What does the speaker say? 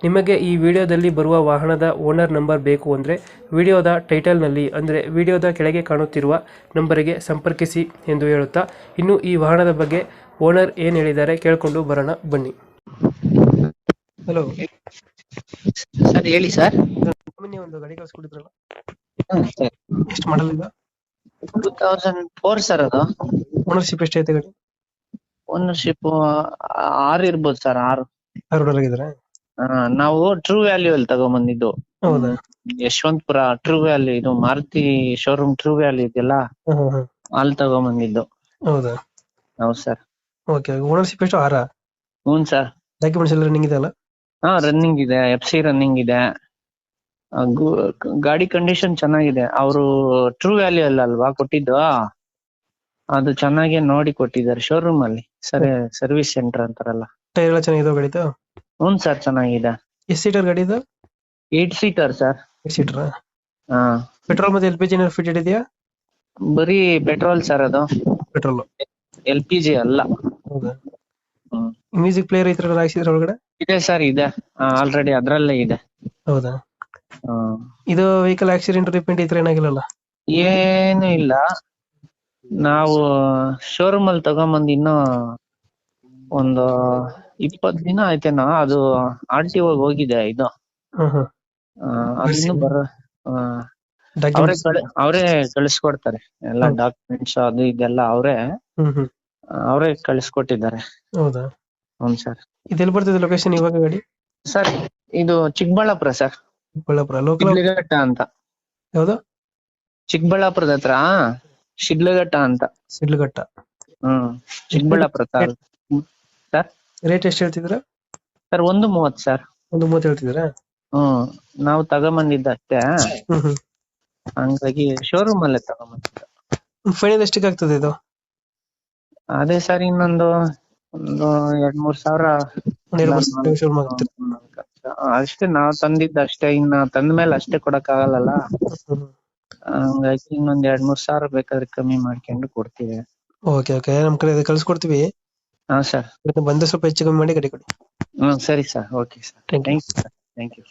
ನಿಮಗೆ ಈ ವಿಡಿಯೋದಲ್ಲಿ ಬರುವ ವಾಹನದ ಓನರ್ ನಂಬರ್ ಬೇಕು ಅಂದರೆ ವಿಡಿಯೋದ ಟೈಟಲ್ನಲ್ಲಿ ಅಂದರೆ ವಿಡಿಯೋದ ಕೆಳಗೆ ಕಾಣುತ್ತಿರುವ ನಂಬರಿಗೆ ಸಂಪರ್ಕಿಸಿ ಎಂದು ಹೇಳುತ್ತಾ ಇನ್ನು ಈ ವಾಹನದ ಬಗ್ಗೆ ಓನರ್ ಏನು ಹೇಳಿದ್ದಾರೆ ಕೇಳಿಕೊಂಡು ಬರೋಣ ಬನ್ನಿ. ಹಲೋ. ಸರ್ ಹೇಳಿ ಸರ್. ಮೊನ್ನೆ ಒಂದು ಗಾಡಿ ಕಳಿಸ್ಕೊಟ್ಟಿದ್ರಲ್ಲ? ಸರ್. ಎಷ್ಟು ಮಾಡಲ್ ಈಗ ಟೂ ತೌಸಂಡ್ ಫೋರ್ ಸರ್ ಅದು. ಓನರ್ಶಿಪ್ ಎಷ್ಟೈತೆ ಗಾಡಿ? ಓನರ್ಶಿಪ್ ಆರು ಇರ್ಬೋದು ಸರ್ ಆರು. ಆರು ಡಾಲರ್ ಆಗಿದ್ದಾರೆ ಆ, ನಾವು ಟ್ರೂ ವ್ಯಾಲ್ಯೂ ಅಲ್ಲಿ ತಗೊಂಬಂದಿದ್ದು. ಹೌದಾ? ಯಶವಂತಪುರ ಟ್ರೂ ವ್ಯಾಲ್ಯೂ ಇದು ಮಾರುತಿ ಶೋರೂಮ್ ಟ್ರೂ ವ್ಯಾಲ್ಯೂ ಇದೆಯಲ್ಲ? ಅಲ್ಲಿ ತಗೊಂಬಂದಿದ್ದು. ಹೌದಾ? ಹೌದು ಸರ್ ಓಕೆ ಓನರ್ಶಿಪ್ ಎಷ್ಟು? ಆರ? ಹ್ಞೂ ಸರ್ ಡಾಕ್ಯುಮೆಂಟ್ಸ್ ಎಲ್ಲ ರನ್ನಿಂಗ್ ಇದೆ ಅಲ್ಲ? ಹಾ ರನ್ನಿಂಗ್ ಇದೆ. ಎಫ್ ಸಿ ರನ್ನಿಂಗ್ ಇದೆ. ಗಾಡಿ ಕಂಡೀಷನ್ ಚೆನ್ನಾಗಿದೆ. ಅವರು ಟ್ರೂ ವ್ಯಾಲ್ಯೂ ಅಲ್ಲ ಅಲ್ವಾ ಕೊಟ್ಟಿದ್ದು? ಅದು ಚೆನ್ನಾಗಿ ನೋಡಿ ಕೊಟ್ಟಿದ್ದಾರೆ ಶೋರೂಮ್ ಅಲ್ಲಿ. ಸರಿ ಸರ್ವಿಸ್ ಸೆಂಟರ್ ಅಂತಾರಲ್ಲ. ಟೈರ್ ಎಲ್ಲ ಚೆನ್ನಾಗಿದೆ ಗಾಡಿದು? ಹ್ಞೂ ಸರ್ ಚೆನ್ನಾಗಿದೆ. ಎಷ್ಟು ಸೀಟರ್ ಗಾಡಿ ಇದು? Eight seater sir. Eight seater ಹಾ. ಪೆಟ್ರೋಲ್ ಮತ್ತೆ ಎಲ್ ಪಿ ಜಿ ಫಿಟೆಡ್ ಇದೆಯಾ? ಬರೀ ಪೆಟ್ರೋಲ್ ಸರ್ ಅದು. ಪೆಟ್ರೋಲ್ ಎಲ್ ಪಿ ಜಿ ಅಲ್ಲ. ಹೌದಾ? ಹ್ಮ್. ಮ್ಯೂಸಿಕ್ ಪ್ಲೇಯರ್ ಈ ಥರ ಹಾಕ್ಸಿದ್ರ ಒಳಗಡೆ? ಇದೆ ಸರ್ ಇದೆ. ಆಲ್ರೆಡಿ ಅದರಲ್ಲೇ ಇದೆ. ಹೌದಾ. ಇದು ವೆಹಿಕಲ್ ಆಕ್ಸಿಡೆಂಟ್ ರಿಪೇಂಟ್ ಈ ಥರ ಏನಾಗಿಲ್ಲಲ್ಲ? ಏನು ಇಲ್ಲ. ನಾವು ಶೋರೂಮ್ ಅಲ್ಲಿ ತಗೊಂಬಂದ್ ಇನ್ನೂ ಒಂದು ಇಪ್ಪತ್ ದಿನ ಆಯ್ತೇನೋ ಅದು ಆರ್ ಟಿ ಹೋಗಿದೆ ಇದು. ಹ್ಮ್ ಹ್ಮ್. ಆ, ಅದು ಇನ್ನು ಬರ ಅವರೇ ಅವರೇ ಕಳಿಸ್ಕೊಡ್ತಾರೆ. ಎಲ್ಲ ಡಾಕ್ಯುಮೆಂಟ್ಸ್ ಅದು ಇದೆಲ್ಲ ಅವರೇ ಅವರೇ ಕಳಿಸ್ಕೊಟ್ಟಿದ್ದಾರೆ. ಹೌದಾ? ಹ್ಮ್ ಸರ್. ಇದೆಲ್ಲಿ ಬರ್ತದೆ ಲೊಕೇಶನ್ ಇವಾಗ ಗಾಡಿ? ಸರ್ ಇದು ಚಿಕ್ಕಬಳ್ಳಾಪುರ ಸರ್. ಚಿಕ್ಕಬಳ್ಳಾಪುರ ಲೋಕಲ್ ಶಿಡ್ಲಘಟ್ಟ ಅಂತ. ಹೌದು ಚಿಕ್ಕಬಳ್ಳಾಪುರದ ಹತ್ರ ಶಿಡ್ಲಘಟ್ಟ ಅಂತ. ಶಿಡ್ಲಘಟ್ಟ. ಹ್ಮ್ ಚಿಕ್ಕಬಳ್ಳಾಪುರ ಸರ್? ರೇಟ್ ಎಷ್ಟು ಹೇಳ್ತಿದ್ರ ಸರ್ ಒಂದು ಮೂವತ್ ಸರ್. ಒಂದು ಮೂವತ್ತು ಹೇಳ್ತಿದ್ರ ಹ್ಮ್ ನಾವು ತಗೊಂಬಂದಿದ್ದ ಅಷ್ಟೇ. ಹ್ಮ್ ಹ್ಮ್. ಹಂಗಾಗಿ ಶೋರೂಮ್ ಅಲ್ಲೇ ತಗೊಂಬಂದಿದ್ದ. ಫೈನಲ್ ಎಷ್ಟಕ್ಕೆ ಆಗ್ತದೆ ಇದು? ಅದೇ ಸರ್ ಇನ್ನೊಂದು ಒಂದು ಎರಡ್ ಮೂರ್ ಸಾವಿರ. ಒಂದ್ ಎರಡು ವರ್ಷ ಶುರು ಮಾಡ್ತೀರಿ? ಅಷ್ಟೇ ನಾವ್ ತಂದಿದ್ದ ಅಷ್ಟೇ. ಇನ್ನ ತಂದ ಮೇಲೆ ಅಷ್ಟೇ ಕೊಡಕ್ ಆಗಲ್ಲ ಹಂಗಾಗಿ ಇನ್ನೊಂದ್ ಎರಡ್ ಮೂರ್ ಸಾವಿರ ಬೇಕಾದ್ರೆ ಕಮ್ಮಿ ಮಾಡ್ಕೊಂಡು ಕೊಡ್ತೀವಿ. ಓಕೆ ಓಕೆ ನಮ್ ಕಡೆ ಕಳ್ಸಿಕೊಡ್ತೀವಿ. ಹಾ ಸರ್ ಬಂದ್ರೆ ಸ್ವಲ್ಪ ಹೆಚ್ಚು ಕಮ್ಮಿ ಮಾಡಿ ಗಾಡಿ ಕೊಡಿ. ಹ್ಮ್ ಸರಿ sir okay sir. Thank you sir thank you